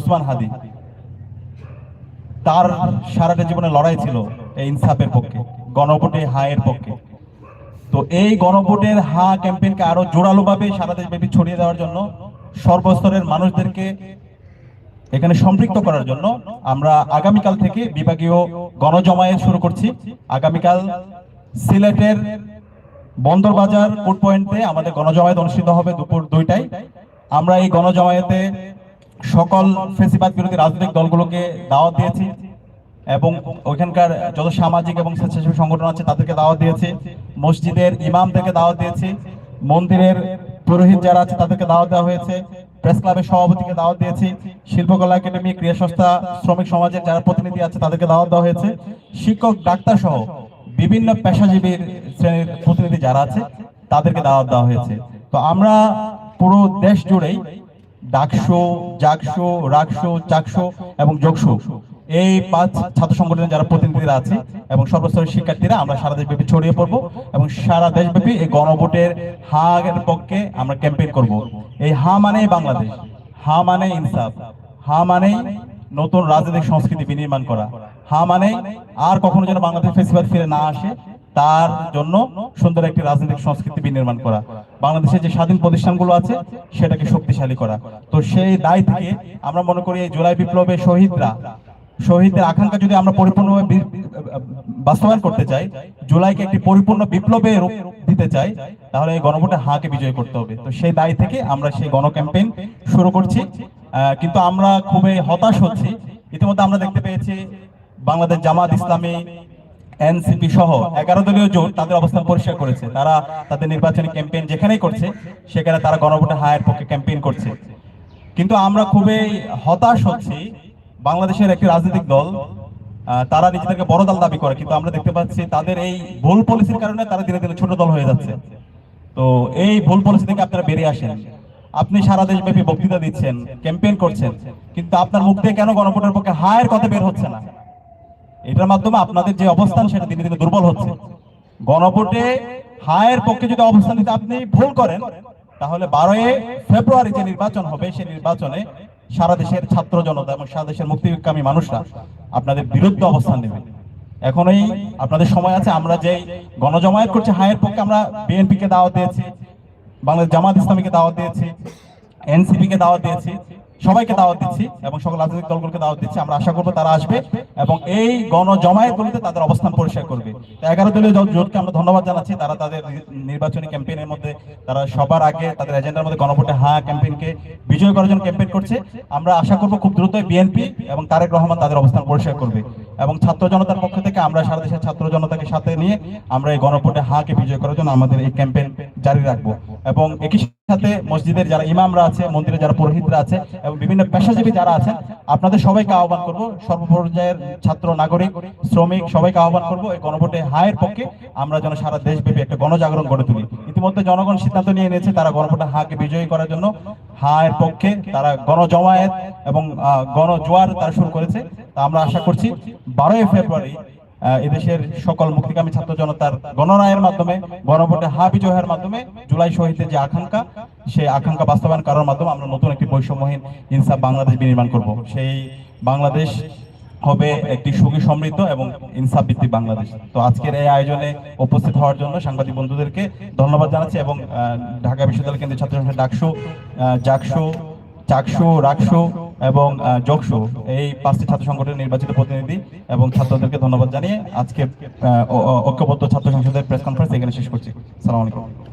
উসমান হাদি। তার সারাটা জীবনে লড়াই ছিল এই ইনসাফের পক্ষে, গণভোটে হায়ের পক্ষে। তো এই গণভোটের হা ক্যাম্পেইনকে আরও জোরালোভাবে সারা দেশব্যাপী ছড়িয়ে দেওয়ার জন্য সর্বস্তরের মানুষদেরকে এখানে সম্পৃক্ত করার জন্য আমরা আগামীকাল থেকে বিভাগীয় গণজমায়েত শুরু করছি। আগামীকাল সিলেটের বন্দরবাজার কোর্ট পয়েন্টে আমাদের গণজমায়েত অনুষ্ঠিত হবে দুপুর দুইটায়। আমরা এই গণজমায়েতে সকল ফেসিবাদ বিরোধী রাজনৈতিক দলগুলোকে দাওয়াত দিয়েছি এবং ওইখানকার যত সামাজিক এবং স্বেচ্ছাসেবী সংগঠন আছে তাদেরকে দাওয়াত দিয়েছি। মসজিদের ইমামদেরকে দাওয়াত দিয়েছি। মন্দিরের পুরোহিত যারা আছে তাদেরকে দাওয়াত দেওয়া হয়েছে। প্রেস ক্লাবের সভাপতিকে দাওয়াত দিয়েছি। শিল্পকলা একাডেমি ক্রিয়া সংস্থা শ্রমিক সমাজের যারা প্রতিনিধি আছে তাদেরকে দাওয়াত দেওয়া হয়েছে। শিক্ষক, ডাক্তার সহ বিভিন্ন পেশাজীবীর শ্রেণির প্রতিনিধি যারা আছে তাদেরকে দাওয়াত দেওয়া হয়েছে। তো আমরা পুরো দেশ জুড়েই ডাকশো জাকশো রাকশো চাকশো এবং যোগশো এই পাঁচ ছাত্র সংগঠনের যারা প্রতিনিধিরা আছে এবং সর্বস্তরের শিক্ষার্থীরা, আমরা সারা দেশব্যাপী ছড়িয়ে পড়ব এবং সারা দেশব্যাপী এই গণভোটের হা এর পক্ষে আমরা ক্যাম্পেইন করব। এই হা মানেই বাংলাদেশ, হা মানে ইনসাফ, হা মানে নতুন রাজনৈতিক সংস্কৃতি বিনির্মাণ করা, হা মানে আর কখনো যেন বাংলাদেশ ফেসিবাদ ফিরে না আসে তার জন্য সুন্দর একটি রাজনৈতিক সংস্কৃতি বিনির্মাণ করা। বাংলাদেশের যে স্বাধীন প্রতিষ্ঠানগুলো আছে, সেটাকে শক্তিশালী করা। তো সেই দায় থেকে আমরা মনে করি এই জুলাই বিপ্লবে শহীদরা, শহীদদের আকাঙ্ক্ষা যদি আমরা পরিপূর্ণভাবে বাস্তবায়ন করতে চাই, জুলাইকে একটি পরিপূর্ণ বিপ্লবে রূপ দিতে চাই, তাহলে এই গণভোটে হাকে বিজয় করতে হবে। তো সেই দায় থেকে আমরা সেই গণ ক্যাম্পেইন শুরু করছি। কিন্তু আমরা খুবই হতাশ হচ্ছি। ইতিমধ্যে আমরা দেখতে পেয়েছি বাংলাদেশ জামাত ইসলামী এনসিপি সহ এগারো দলীয় জোট তাদের অবস্থান পরিষ্কার করেছে। তারা তাদের নির্বাচনী ক্যাম্পেইন যেখানেই করছে, সেখানে তারা গণভোটে হায়ের পক্ষে ক্যাম্পেইন করছে। কিন্তু আমরা খুবই হতাশ হচ্ছি। বাংলাদেশের একটি রাজনৈতিক দল তারা নিজেদেরকে বড় দল দাবি করে, কিন্তু আমরা দেখতে পাচ্ছি তাদের এই ভুল পলিসির কারণে তারা ধীরে ধীরে ছোট দল হয়ে যাচ্ছে। তো এই ভুল পলিসি থেকে আপনারা বেরিয়ে আসেন। আপনি সারা দেশব্যাপী বক্তৃতা দিচ্ছেন, ক্যাম্পেইন করছেন, কিন্তু আপনার মুখ দিয়ে কেন গণভোটের পক্ষে হায়ের কথা বের হচ্ছে না? এটার মাধ্যমে আপনাদের যে অবস্থান সেটা দিনে দিনে দুর্বল হচ্ছে। গণভোটে হায়ের পক্ষে যদি অবস্থান নিতে আপনি ভুল করেন, তাহলে বারোই ফেব্রুয়ারি যে নির্বাচন হবে, সেই নির্বাচনে সারা দেশের ছাত্র জনতা এবং সারা দেশের মুক্তিকামী মানুষরা আপনাদের বিরুদ্ধে অবস্থান নেবে। এখনই আপনাদের সময় আছে, আমরা যে গণজমায়েত করছি, হায়ের পক্ষে আমরা বিএনপি কে দাওয়াত দিয়েছি, বাংলাদেশ জামাত ইসলামীকে দাওয়াত দিয়েছি এনসিপি কে দাওয়াত দিয়েছি। সবাইকে দাওয়াত দিচ্ছি এবং সকল রাজনৈতিক দলগুলোকে দাওয়াত দিচ্ছি। আমরা আশা করব তারা আসবে এবং এই গণজমায়েতগুলিতে তাদের অবস্থান পরিষ্কার করবে। তো এগারো দলীয় জোট- জোটকে আমরা ধন্যবাদ জানাচ্ছি। তারা তাদের নির্বাচনী ক্যাম্পেইনের মধ্যে, তারা সবার আগে তাদের এজেন্ডার মধ্যে গণভোটে হা ক্যাম্পেইনকে, বিজয় করার জন্য ক্যাম্পেইন করছে। আমরা আশা করব খুব দ্রুত বিএনপি এবং তারেক রহমান তাদের অবস্থান পরিষ্কার করবে। এবং ছাত্র জনতার পক্ষ থেকে আমরা সারা দেশের ছাত্র জনতাকে সাথে নিয়ে আমরা এই গণভোটে হাকে বিজয় করার জন্য আমাদের এই ক্যাম্পেইন জারি রাখব। এবং একই সাথে মসজিদের যারা ইমামরা আছে মন্দিরে যারা পুরোহিতরা আছে এবং বিভিন্ন পেশাজীবী যারা আছেন, আপনাদের সবাইকে আহ্বান করব। সর্বপর্যায়ের ছাত্র, নাগরিক, শ্রমিক, সবাইকে আহ্বান করব এই গণভোটে হায়ের পক্ষে আমরা যেন সারা দেশব্যাপী একটা গণজাগরণ গড়ে তুলি। ইতিমধ্যে জনগণ সিদ্ধান্ত নিয়ে নিয়েছে তারা গণভোটে হাকে বিজয়ী করার জন্য। হায়ের পক্ষে তারা গণজমায়েত এবং গণজোয়ার তারা শুরু করেছে। তা আমরা আশা করছি বারোই ফেব্রুয়ারি এদেশের সকল মুক্তিকামী ছাত্র জনতার গণরায়ের মাধ্যমে, গণভোটে হা বিজয়ের মাধ্যমে জুলাই শহীদের যে আকাঙ্ক্ষা, সেই আকাঙ্ক্ষা বাস্তবায়ন করার মাধ্যমে আমরা নতুন একটি বৈষম্যহীন ইনসাফ বাংলাদেশ বিনির্মাণ করব। সেই বাংলাদেশ হবে একটি সুখী সমৃদ্ধ এবং ইনসাফ ভিত্তিক বাংলাদেশ। তো আজকের এই আয়োজনে উপস্থিত হওয়ার জন্য সাংবাদিক বন্ধুদেরকে ধন্যবাদ জানাচ্ছি এবং ঢাকা বিশ্ববিদ্যালয় কেন্দ্রীয় ছাত্র সংসদ ডাকসু জাকসু, চাকসু, রাকসু এবং যোগসু এই পাঁচটি ছাত্র সংগঠনের নির্বাচিত প্রতিনিধি এবং ছাত্রদেরকে ধন্যবাদ জানিয়ে আজকে ঐক্যবদ্ধ ছাত্র সংসদের প্রেস কনফারেন্স এখানে শেষ করছি। সালাম আলাইকুম।